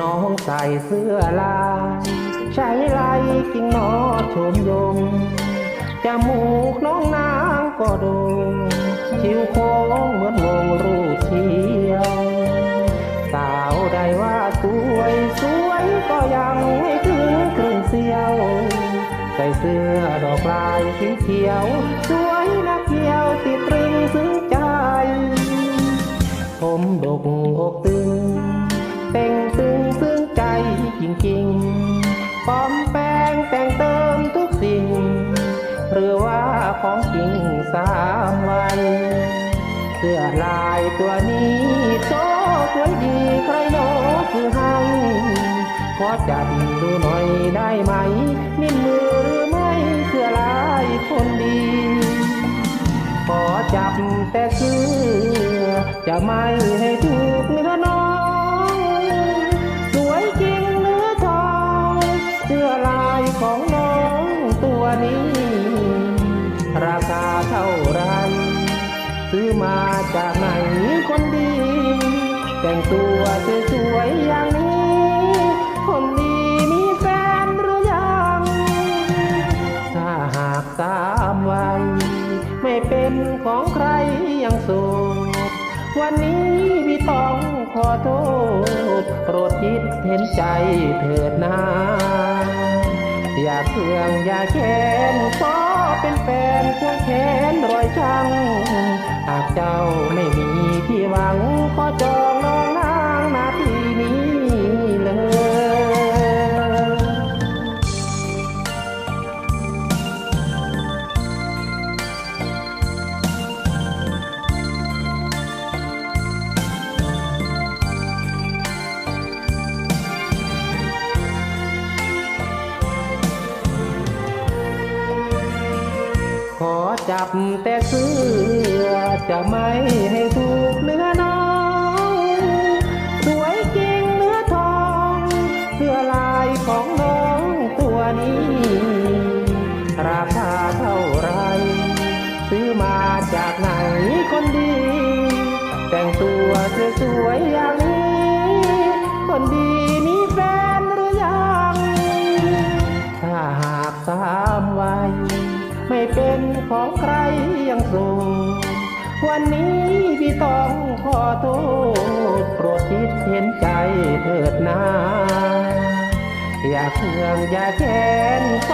น้องใส่เสื้อลายใช้ลายกิ่งนอชมยงจมูกน้องนางก็โดงคิ้วโค้งเหมือนวงรูปเชียว สาวใดว่าสวยสวยก็ยังไม่ถึงครึ่งเสียว ใส่เสื้อดอกลายสีเขียว สวย หรือว่าของจริงสามวัน เสื้อลายตัวนี้โชสวยดีใครโน้ซื้อให้ขอจับดูหน่อยได้ไหมนิ่มมือหรือไม่เสื้อลายคนดี ขอจับแต่เสื้อจะไม่ให้ถู เท่าไร ซื้อมาจากไหนคนดี แต่งตัวสวยๆอย่างนี้ คนดีมีแฟนหรือยัง ถ้าหากสามวัยไม่เป็นของใครยังโสดวันนี้พี่ต้องขอโทษ โปรดคิดเห็นใจเถิดนาอย่าเคืองอย่าแค้ากเจ้าไม่มีที่หวังขอจองน้องนาง อจับแต่เสื้อจะไม่ให้ถูกเนื้อน้อง สวยจริงเนื้อทอง เสื้อลายของน้องตัวนี้ ราคาเท่าไร ซื้อมาจากไหนคนดี แต่งตัวสวยๆอย่างนี้ คนดีมีแฟนหรือยัง ถ้าหากสามวัย ไม่เป็นของใครยังโสดวันนี้พี่ต้องขอโทษโปรดคิดเห็นใจเถิดนา อย่าเคืองอย่าแค้นขอเป็น